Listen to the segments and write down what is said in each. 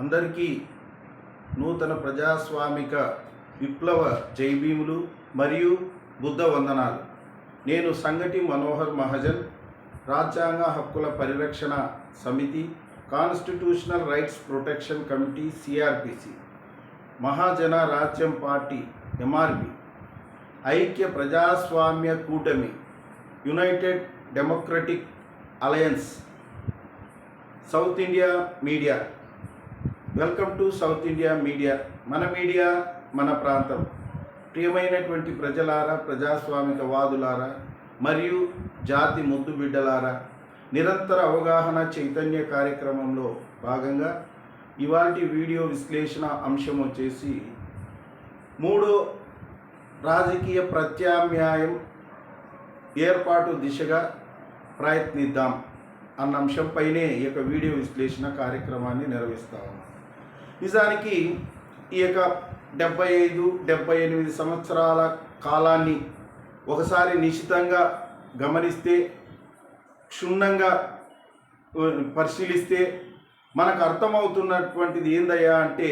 అందరికీ నూతన ప్రజాస్వామిక విప్లవ జైభీములు మరియు బుద్ధ వందనాలు. నేను సంగటి మనోహర్ మహజన్ రాజ్యాంగ హక్కుల పరిరక్షణ సమితి Constitutional Rights Protection Committee CRPC Mahajana Rajyam Party MRP ఐక్య ప్రజాస్వామ్య కూటమి United Democratic Alliance South India media. Welcome to South India media. మన మీడియా మన ప్రాంతం. ప్రియమైనటువంటి ప్రజలారా ప్రజాస్వామిక వాదులారా మరియు జాతి ముద్దు బిడ్డలారా నిరంతర అవగాహన చైతన్య కార్యక్రమంలో భాగంగా ఇవాటి వీడియో విశ్లేషణ అంశం వచ్చేసి మూడో రాజకీయ ప్రత్యామ్నాయం ఏర్పాటు దిశగా ప్రయత్నిద్దాం అన్న అంశంపైనే ఈ యొక్క వీడియో విశ్లేషణ కార్యక్రమాన్ని నిర్వహిస్తా ఉన్నాం. నిజానికి ఈ యొక్క డెబ్బై ఐదు డెబ్బై ఎనిమిది సంవత్సరాల కాలాన్ని ఒకసారి నిశ్చితంగా గమనిస్తే క్షుణ్ణంగా పరిశీలిస్తే మనకు అర్థమవుతున్నటువంటిది ఏందయ్యా అంటే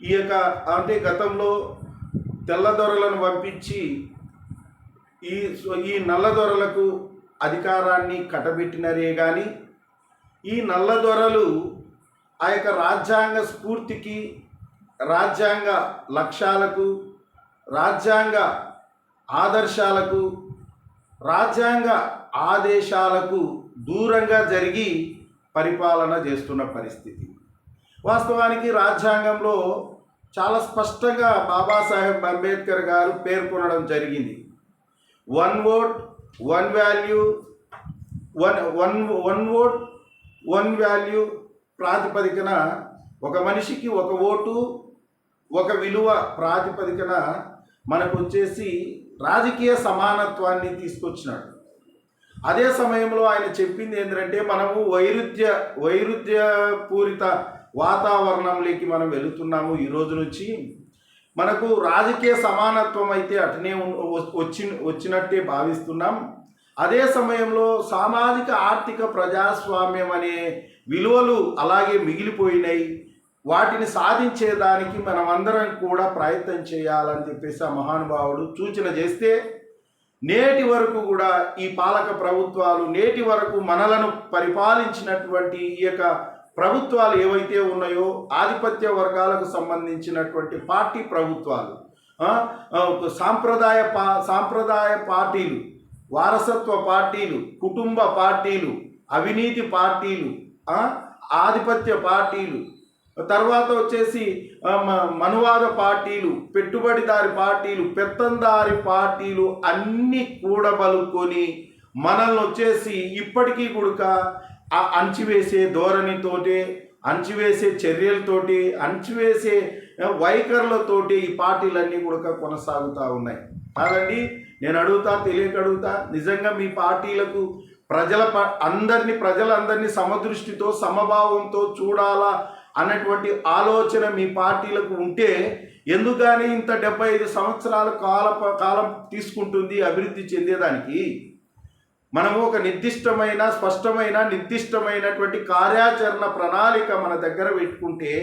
ఈ యొక్క అంటే గతంలో తెల్లదొరలను పంపించి ఈ ఈ నల్లదొరలకు అధికారాన్ని కట్టబెట్టినరే కానీ ఈ నల్లదొరలు ఆ యొక్క రాజ్యాంగ స్ఫూర్తికి రాజ్యాంగ లక్ష్యాలకు రాజ్యాంగ ఆదర్శాలకు రాజ్యాంగ ఆదేశాలకు దూరంగా జరిగి పరిపాలన చేస్తున్న పరిస్థితి. వాస్తవానికి రాజ్యాంగంలో చాలా స్పష్టంగా బాబాసాహెబ్ అంబేద్కర్ గారు పేర్కొనడం జరిగింది. One vote one value one one one vote one value ప్రాతిపదికన ఒక మనిషికి ఒక ఓటు ఒక విలువ ప్రాతిపదికన మనకు వచ్చేసి రాజకీయ సమానత్వాన్ని తీసుకొచ్చినాడు. అదే సమయంలో ఆయన చెప్పింది ఏంటంటే మనము వైరుధ్య వైరుధ్య పూరిత వాతావరణంలోకి మనం వెళుతున్నాము ఈ రోజు నుంచి. మనకు రాజకీయ సమానత్వం అయితే అటనే వచ్చి వచ్చినట్టే భావిస్తున్నాం. అదే సమయంలో సామాజిక ఆర్థిక ప్రజాస్వామ్యం అనే విలువలు అలాగే మిగిలిపోయినాయి. వాటిని సాధించేదానికి మనమందరం కూడా ప్రయత్నం చేయాలని చెప్పేసి ఆ మహానుభావుడు సూచన చేస్తే నేటి వరకు కూడా ఈ పాలక ప్రభుత్వాలు నేటి వరకు మనలను పరిపాలించినటువంటి ఈ యొక్క ప్రభుత్వాలు ఏవైతే ఉన్నాయో ఆధిపత్య వర్గాలకు సంబంధించినటువంటి పార్టీ ప్రభుత్వాలు సాంప్రదాయ పా సాంప్రదాయ పార్టీలు వారసత్వ పార్టీలు కుటుంబ పార్టీలు అవినీతి పార్టీలు ఆధిపత్య పార్టీలు. తర్వాత వచ్చేసి మనువాద పార్టీలు పెట్టుబడిదారి పార్టీలు పెత్తందారి పార్టీలు అన్నీ కూడబలుకొని మనల్ని వచ్చేసి ఇప్పటికీ కూడక ఆ అణచివేసే ధోరణితోటి అణచివేసే చర్యలతోటి అణచివేసే వైఖరులతోటి ఈ పార్టీలన్నీ కూడా కొనసాగుతూ ఉన్నాయి. కాదండి నేను అడుగుతా తెలియక అడుగుతా నిజంగా మీ పార్టీలకు ప్రజల ప అందరినీ ప్రజలందరినీ సమదృష్టితో సమభావంతో చూడాలా అన్నటువంటి ఆలోచన మీ పార్టీలకు ఉంటే ఎందుకని ఇంత డెబ్బై ఐదు సంవత్సరాల కాల కాలం తీసుకుంటుంది అభివృద్ధి చెందేదానికి? మనము ఒక నిర్దిష్టమైన స్పష్టమైన నిర్దిష్టమైనటువంటి కార్యాచరణ ప్రణాళిక మన దగ్గర పెట్టుకుంటే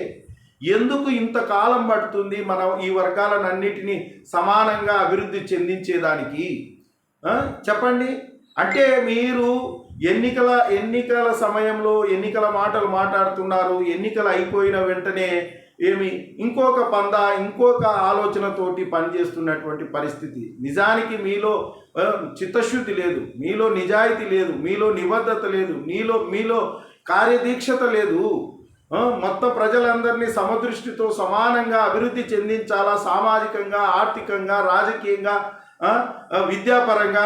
ఎందుకు ఇంతకాలం పడుతుంది మనం ఈ వర్గాలన్నిటినీ సమానంగా అభివృద్ధి చెందించేదానికి? చెప్పండి. అంటే మీరు ఎన్నికల ఎన్నికల సమయంలో ఎన్నికల మాటలు మాట్లాడుతున్నారు ఎన్నికలు అయిపోయిన వెంటనే ఏమి ఇంకొక పంద ఇంకొక ఆలోచనతోటి పనిచేస్తున్నటువంటి పరిస్థితి. నిజానికి మీలో చిత్తశుద్ధి లేదు మీలో నిజాయితీ లేదు మీలో నిబద్ధత లేదు మీలో మీలో కార్యదీక్షత లేదు. మొత్తం ప్రజలందరినీ సమదృష్టితో సమానంగా అభివృద్ధి చెందించాలా? సామాజికంగా ఆర్థికంగా రాజకీయంగా విద్యాపరంగా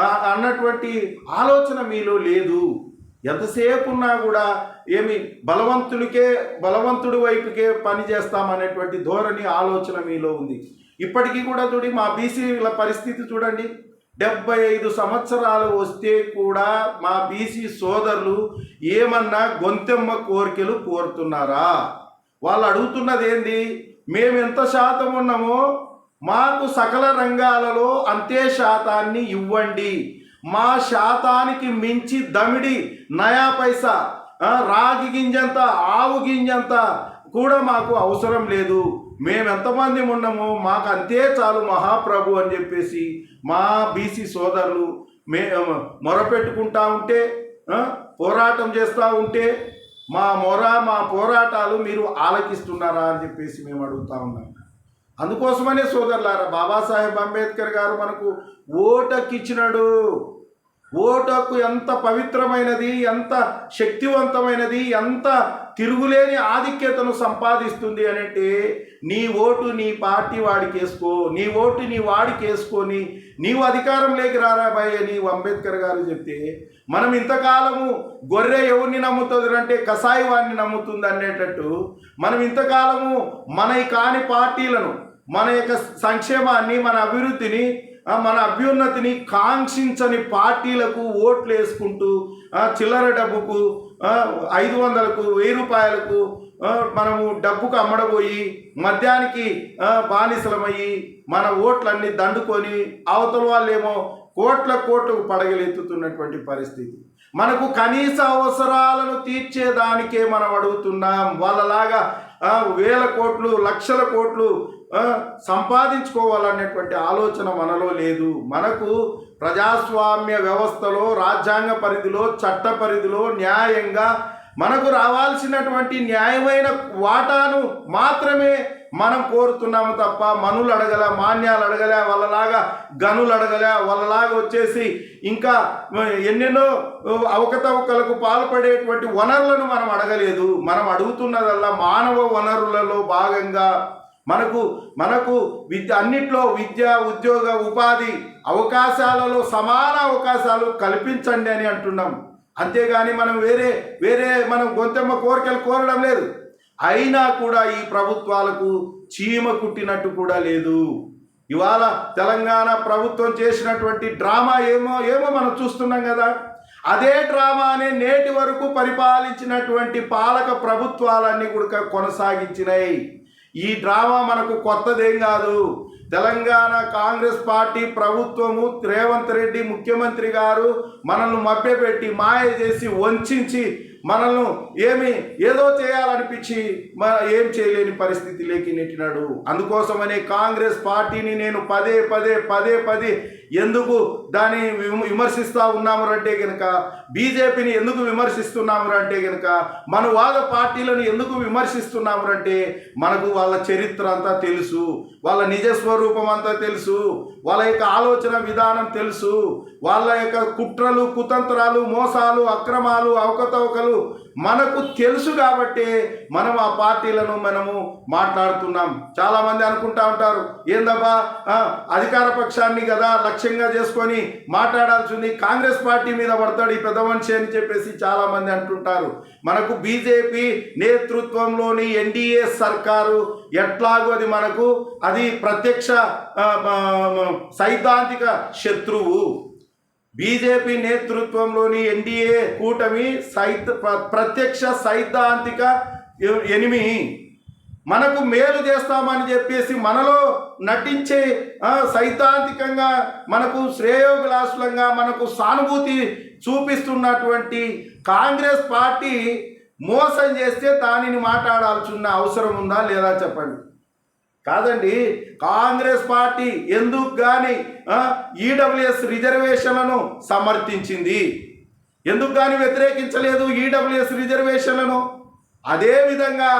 అన్నటువంటి ఆలోచన మీలో లేదు. ఎంతసేపు ఉన్నా కూడా ఏమి బలవంతుడికే బలవంతుడి వైపుకే పని చేస్తామనేటువంటి ధోరణి ఆలోచన మీలో ఉంది. ఇప్పటికీ కూడా చూడి మా బీసీల పరిస్థితి చూడండి. డెబ్బై ఐదు సంవత్సరాలు వస్తే కూడా మా బీసీ సోదరులు ఏమన్నా గొంతెమ్మ కోరికలు కోరుతున్నారా? వాళ్ళు అడుగుతున్నది ఏంది? మేము ఎంత శాతం ఉన్నామో మాకు సకల రంగాలలో అంతే శాతాన్ని ఇవ్వండి. మా శాతానికి మించి దమిడి నయా పైసా రాగి గింజంత ఆవు గింజంత కూడా మాకు అవసరం లేదు. మేము ఎంతమంది ఉన్నామో మాకు అంతే చాలు మహాప్రభు అని చెప్పేసి మా బీసీ సోదరులు మే మొరపెట్టుకుంటా ఉంటే పోరాటం చేస్తూ ఉంటే మా మొర మా పోరాటాలు మీరు ఆలకిస్తున్నారా అని చెప్పేసి మేము అడుగుతా ఉన్నాం. అందుకోసమనే సోదరులారా బాబాసాహెబ్ అంబేద్కర్ గారు మనకు ఓటకిచ్చినాడు. ఓటకు ఎంత పవిత్రమైనది ఎంత శక్తివంతమైనది ఎంత తిరుగులేని ఆధిక్యతను సంపాదిస్తుంది అనంటే నీ ఓటు నీ పార్టీ వాడికి వేసుకో నీ ఓటు నీ వాడికి వేసుకొని నీవు అధికారంలోకి రారా భయ్ అని అంబేద్కర్ గారు చెప్తే మనం ఇంతకాలము గొర్రె ఎవరిని నమ్ముతుంది అంటే కసాయి వాడిని నమ్ముతుంది అనేటట్టు మనం ఇంతకాలము మన ఈ కాని పార్టీలను మన యొక్క సంక్షేమాన్ని మన అభివృద్ధిని మన అభ్యున్నతిని కాంక్షించని పార్టీలకు ఓట్లు వేసుకుంటూ చిల్లర డబ్బుకు ఐదు వందలకు వెయ్యి రూపాయలకు మనము డబ్బుకు అమ్మడబోయి మద్యానికి బానిసలమయ్యి మన ఓట్లన్నీ దండుకొని అవతల వాళ్ళేమో కోట్ల కోట్లకు పడగలెత్తుతున్నటువంటి పరిస్థితి. మనకు కనీస అవసరాలను తీర్చేదానికే మనం అడుగుతున్నాం. వాళ్ళలాగా వేల కోట్లు లక్షల కోట్లు సంపాదించుకోవాలనేటువంటి ఆలోచన మనలో లేదు. మనకు ప్రజాస్వామ్య వ్యవస్థలో రాజ్యాంగ పరిధిలో చట్ట పరిధిలో న్యాయంగా మనకు రావాల్సినటువంటి న్యాయమైన వాటాను మాత్రమే మనం కోరుతున్నాము తప్ప మనులు అడగల మాన్యాలు అడగలే వాళ్ళలాగా గనులు అడగలే వాళ్ళలాగా వచ్చేసి ఇంకా ఎన్నెన్నో అవకతవకలకు పాల్పడేటువంటి వనరులను మనం అడగలేదు. మనం అడుగుతున్నదల్లా మానవ వనరులలో భాగంగా మనకు మనకు విద్య అన్నిట్లో విద్య ఉద్యోగ ఉపాధి అవకాశాలలో సమాన అవకాశాలు కల్పించండి అని అంటున్నాం. అంతేగాని మనం వేరే వేరే మనం గొంతెమ్మ కోరికలు కోరడం లేదు. అయినా కూడా ఈ ప్రభుత్వాలకు చీమ కుట్టినట్టు కూడా లేదు. ఇవాళ తెలంగాణ ప్రభుత్వం చేసినటువంటి డ్రామా ఏమో ఏమో మనం చూస్తున్నాం కదా. అదే డ్రామానే నేటి వరకు పరిపాలించినటువంటి పాలక ప్రభుత్వాలన్నీ కూడా కొనసాగించినాయి. ఈ డ్రామా మనకు కొత్తదేం కాదు. తెలంగాణ కాంగ్రెస్ పార్టీ ప్రభుత్వము రేవంత్ రెడ్డి ముఖ్యమంత్రి గారు మనల్ని మభ్యపెట్టి మాయ చేసి వంచి మనల్ని ఏమి ఏదో చేయాలనిపించి మన ఏం చేయలేని పరిస్థితిలోకి నెట్టినాడు. అందుకోసమనే కాంగ్రెస్ పార్టీని నేను పదే పదే పదే పదే ఎందుకు దాన్ని విమర్శిస్తూ ఉన్నాము అంటే కనుక బీజేపీని ఎందుకు విమర్శిస్తున్నాము అంటే కనుక మన వాద పార్టీలను ఎందుకు విమర్శిస్తున్నాము అంటే మనకు వాళ్ళ చరిత్ర అంతా తెలుసు వాళ్ళ నిజ స్వరూపం అంతా తెలుసు వాళ్ళ యొక్క ఆలోచన విధానం తెలుసు వాళ్ళ యొక్క కుట్రలు కుతంత్రాలు మోసాలు అక్రమాలు అవకతవకలు మనకు తెలుసు కాబట్టి మనం ఆ పార్టీలను మనము మాట్లాడుతున్నాం. చాలామంది అనుకుంటా ఉంటారు ఏందబ్బా అధికార పక్షాన్ని కదా లక్ష్యంగా చేసుకొని మాట్లాడాల్సింది కాంగ్రెస్ పార్టీ మీద పడతాడు ఈ పెద్ద మనిషి అని చెప్పేసి చాలామంది అంటుంటారు. మనకు బీజేపీ నేతృత్వంలోని ఎన్డీఏ సర్కారు ఎట్లాగో అది మనకు అది ప్రత్యక్ష సైద్ధాంతిక శత్రువు. బీజేపీ నేతృత్వంలోని ఎన్డీఏ కూటమి సైద్ ప్ర- ప్రత్యక్ష సైద్ధాంతిక ఎనిమి. మనకు మేలు చేస్తామని చెప్పేసి మనలో నటించే సైద్ధాంతికంగా మనకు శ్రేయోభిలాషులంగా మనకు సానుభూతి చూపిస్తున్నటువంటి కాంగ్రెస్ పార్టీ మోసం చేస్తే దానిని మాట్లాడాల్సిన అవసరం ఉందా లేదా చెప్పండి? కాదండి కాంగ్రెస్ పార్టీ ఎందుకు కానీ ఈడబ్ల్యూఎస్ రిజర్వేషన్లను సమర్థించింది. ఎందుకు కానీ వ్యతిరేకించలేదు ఈడబ్ల్యూఎస్ రిజర్వేషన్లను? అదేవిధంగా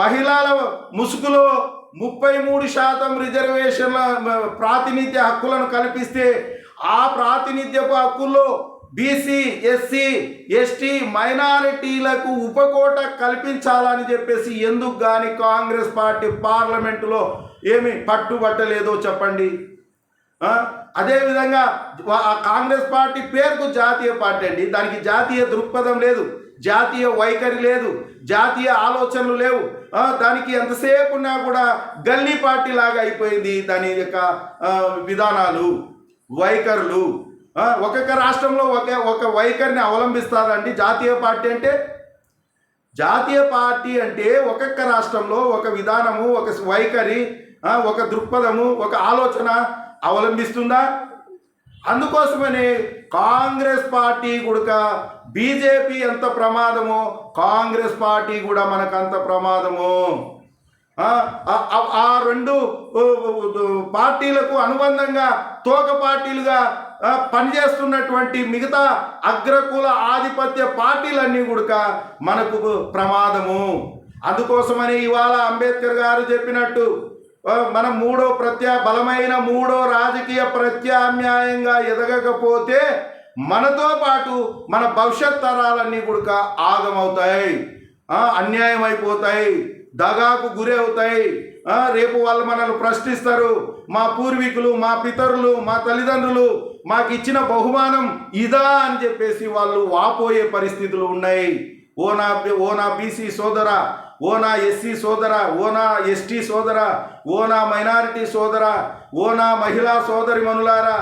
మహిళల ముసుగులో ముప్పై మూడు శాతం రిజర్వేషన్ల ప్రాతినిధ్య హక్కులను కల్పిస్తే ఆ ప్రాతినిధ్యపు హక్కుల్లో బీసీ ఎస్సీ ఎస్టీ మైనారిటీలకు ఉపకోట కల్పించాలని చెప్పేసి ఎందుకు కానీ కాంగ్రెస్ పార్టీ పార్లమెంటులో ఏమి పట్టుబట్టలేదో చెప్పండి? అదేవిధంగా ఆ కాంగ్రెస్ పార్టీ పేరుకు జాతీయ పార్టీ అండి. దానికి జాతీయ దృక్పథం లేదు జాతీయ వైఖరి లేదు జాతీయ ఆలోచనలు లేవు. దానికి ఎంతసేపు ఉన్నా కూడా గల్లీ పార్టీ లాగా అయిపోయింది దాని యొక్క విధానాలు వైఖరులు. ఒక్కొక్క రాష్ట్రంలో ఒక ఒక వైఖరిని అవలంబిస్తారండి. జాతీయ పార్టీ అంటే? జాతీయ పార్టీ అంటే ఒక్కొక్క రాష్ట్రంలో ఒక విధానము ఒక వైఖరి ఒక దృక్పథము ఒక ఆలోచన అవలంబిస్తుందా? అందుకోసమని కాంగ్రెస్ పార్టీ కూడా బీజేపీ ఎంత ప్రమాదమో కాంగ్రెస్ పార్టీ కూడా మనకు అంత ప్రమాదము. ఆ, రెండు పార్టీలకు అనుబంధంగా తోక పార్టీలుగా పనిచేస్తున్నటువంటి మిగతా అగ్రకుల ఆధిపత్య పార్టీలన్నీ కూడా మనకు ప్రమాదము. అందుకోసమని ఇవాళ అంబేద్కర్ గారు చెప్పినట్టు మన మూడో ప్రత్యా బలమైన మూడో రాజకీయ ప్రత్యామ్నాయంగా ఎదగకపోతే మనతో పాటు మన భవిష్యత్ తరాలన్నీ కూడా ఆగమవుతాయి. అన్యాయం అయిపోతాయి. దగాకు గురి అవుతాయి. రేపు వాళ్ళు మనల్ని ప్రశ్నిస్తారు. మా పూర్వీకులు మా పితరులు మా తల్లిదండ్రులు మాకు ఇచ్చిన బహుమానం ఇదా అని చెప్పేసి వాళ్ళు వాపోయే పరిస్థితులు ఉన్నాయి. ఓ నా ఓ నా బీసీ సోదర ఓ నా ఎస్సీ సోదర ఓ నా ఎస్టీ సోదర ఓ నా మైనారిటీ సోదర ఓ నా మహిళా సోదరి మనులారా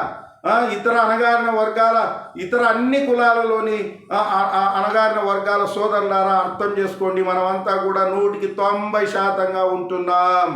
ఇతర అణగారిన వర్గాల ఇతర అన్ని కులాలలోని అణగారిన వర్గాల సోదరులారా అర్థం చేసుకోండి. మనమంతా కూడా నూటికి తొంభై శాతంగా ఉంటున్నాం.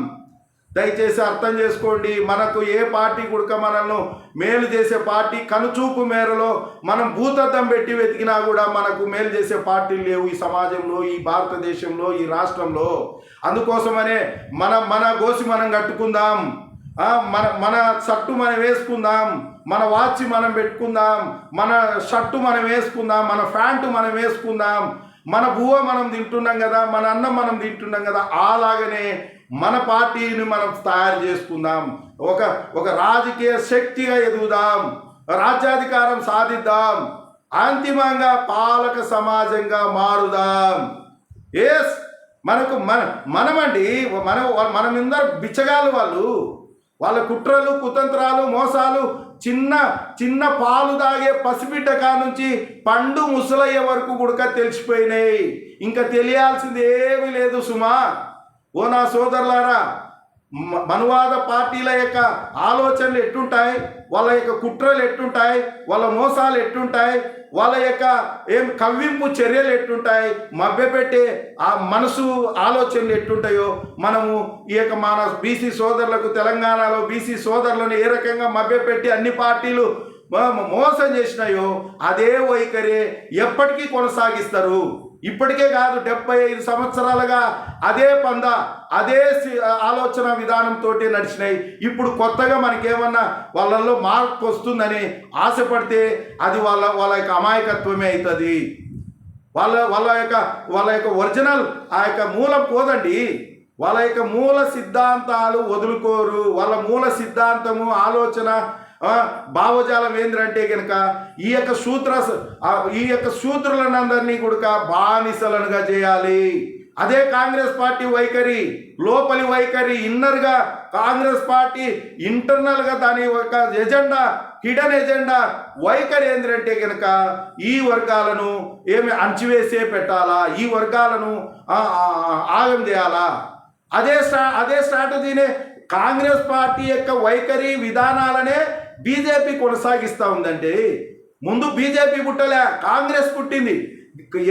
దయచేసి అర్థం చేసుకోండి మనకు ఏ పార్టీ కుడక మనల్ని మేలు చేసే పార్టీ కనుచూపు మేరలో మనం భూతద్దం పెట్టి వెతికినా కూడా మనకు మేలు చేసే పార్టీలు లేవు ఈ సమాజంలో ఈ భారతదేశంలో ఈ రాష్ట్రంలో. అందుకోసమనే మన మన గోసి మనం కట్టుకుందాం. మన మన షర్టు మనం వేసుకుందాం. మన వాచ్ మనం పెట్టుకుందాం. మన షర్టు మనం వేసుకుందాం. మన ప్యాంటు మనం వేసుకుందాం. మన భూవ మనం తింటున్నాం కదా మన అన్నం మనం తింటున్నాం కదా అలాగనే మన పార్టీని మనం తయారు చేసుకుందాం. ఒక ఒక రాజకీయ శక్తిగా ఎదుగుదాం. రాజ్యాధికారం సాధిద్దాం. అంతిమంగా పాలక సమాజంగా మారుదాం. ఎస్ మనకు మన మనమండి మన మనమిందరు బిచ్చగాలు వాళ్ళు. వాళ్ళ కుట్రలు కుతంత్రాలు మోసాలు చిన్న చిన్న పాలు తాగే పసిబిడ్డ కా నుంచి పండు ముసలయ్యే వరకు కూడా తెలిసిపోయినాయి. ఇంకా తెలియాల్సింది ఏమీ లేదు సుమా. ఓ నా సోదరులారా మనువాద పార్టీల యొక్క ఆలోచనలు ఎట్టుంటాయి? వాళ్ళ యొక్క కుట్రలు ఎట్టుంటాయి? వాళ్ళ మోసాలు ఎట్టుంటాయి? వాళ్ళ యొక్క ఏం కవ్వింపు చర్యలు ఎట్టుంటాయి? మభ్యపెట్టే ఆ మనసు ఆలోచనలు ఎట్టుంటాయో మనము ఈ యొక్క మన బీసీ సోదరులకు తెలంగాణలో బీసీ సోదరులను ఏ రకంగా మభ్యపెట్టి అన్ని పార్టీలు మోసం చేసినాయో అదే వైఖరి ఎప్పటికీ కొనసాగిస్తారు. ఇప్పటికే కాదు డెబ్బై ఐదు సంవత్సరాలుగా అదే పంద అదే సి- ఆలోచన విధానంతో నడిచినాయి. ఇప్పుడు కొత్తగా మనకేమన్నా వాళ్ళల్లో మార్పు వస్తుందని ఆశపడితే అది వాళ్ళ వాళ్ళ యొక్క అమాయకత్వమే అవుతుంది. వాళ్ళ వాళ్ళ యొక్క వాళ్ళ యొక్క ఒరిజినల్ ఆ యొక్క మూలం పోదండి. వాళ్ళ యొక్క మూల సిద్ధాంతాలు వదులుకోరు. వాళ్ళ మూల సిద్ధాంతము ఆలోచన భావజాలం ఏంద్రంటే కనుక ఈ యొక్క సూత్ర ఈ యొక్క సూత్రులనందరినీ కూడా బానిసలనుగా చేయాలి. అదే కాంగ్రెస్ పార్టీ వైఖరి లోపలి వైఖరి ఇన్నర్గా కాంగ్రెస్ పార్టీ ఇంటర్నల్గా దాని యొక్క ఎజెండా హిడన్ ఎజెండా వైఖరి ఏంటంటే కనుక ఈ వర్గాలను ఏమి అణచివేసే పెట్టాలా? ఈ వర్గాలను ఆగం చేయాలా? అదే స్ట్రా అదే స్ట్రాటజీనే కాంగ్రెస్ పార్టీ యొక్క వైఖరి విధానాలనే బీజేపీ కొనసాగిస్తూ ఉందండి ముందు బీజేపీ పుట్టలే కాంగ్రెస్ పుట్టింది.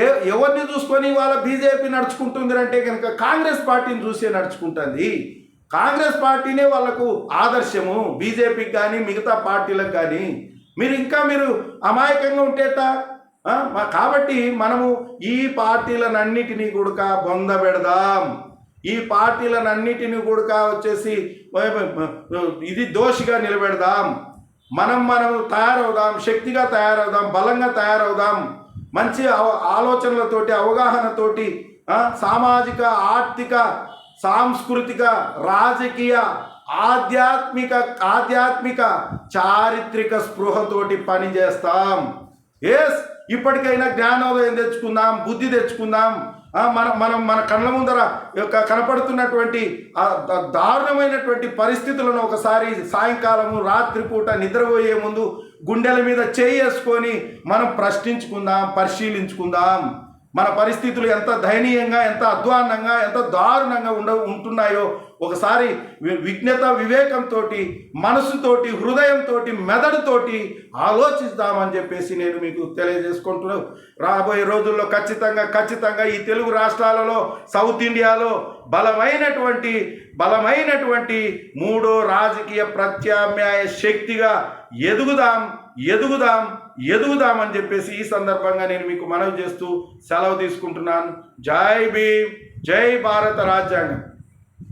ఏ ఎవరిని చూసుకొని వాళ్ళ బీజేపీ నడుచుకుంటుంది అంటే కనుక కాంగ్రెస్ పార్టీని చూసే నడుచుకుంటుంది. కాంగ్రెస్ పార్టీనే వాళ్ళకు ఆదర్శము బీజేపీకి కానీ మిగతా పార్టీలకు కానీ మీరు ఇంకా మీరు అమాయకంగా ఉంటేట? కాబట్టి మనము ఈ పార్టీలనన్నిటినీ కూడా బొంద పెడదాం. ఈ పార్టీలనన్నిటినీ కూడా వచ్చేసి ఇది దోషిగా నిలబెడదాం. మనం మనం తయారవుదాం శక్తిగా తయారవుదాం బలంగా తయారవుదాం మంచి అవ- ఆలోచనలతోటి అవగాహనతోటి సామాజిక ఆర్థిక సాంస్కృతిక రాజకీయ ఆధ్యాత్మిక ఆధ్యాత్మిక చారిత్రక స్పృహతోటి పనిచేస్తాం ఎస్ ఇప్పటికైనా జ్ఞానోదయం తెచ్చుకుందాం బుద్ధి తెచ్చుకుందాం. మన మనం మన కళ్ళ ముందర యొక్క కనపడుతున్నటువంటి ఆ దారుణమైనటువంటి పరిస్థితులను ఒకసారి సాయంకాలము రాత్రిపూట నిద్రపోయే ముందు గుండెల మీద చేసుకొని మనం ప్రశ్నించుకుందాం పరిశీలించుకుందాం. మన పరిస్థితులు ఎంత దయనీయంగా ఎంత అధ్వాన్నంగా ఎంత దారుణంగా ఉండ ఉంటున్నాయో ఒకసారి వి- విజ్ఞత వివేకంతో మనసుతోటి హృదయంతో మెదడుతోటి ఆలోచిద్దామని చెప్పేసి నేను మీకు తెలియజేసుకుంటున్నాను రాబోయే రోజుల్లో ఖచ్చితంగా ఖచ్చితంగా ఈ తెలుగు రాష్ట్రాలలో సౌత్ ఇండియాలో బలమైనటువంటి బలమైనటువంటి మూడో రాజకీయ ప్రత్యామ్నాయ శక్తిగా ఎదుగుదాం ఎదుగుదాం ఎదుగుదామని చెప్పేసి ఈ సందర్భంగా నేను మీకు మనవి చేస్తూ సెలవు తీసుకుంటున్నాను. జై భీమ్ జై భారత రాజ్యాంగం.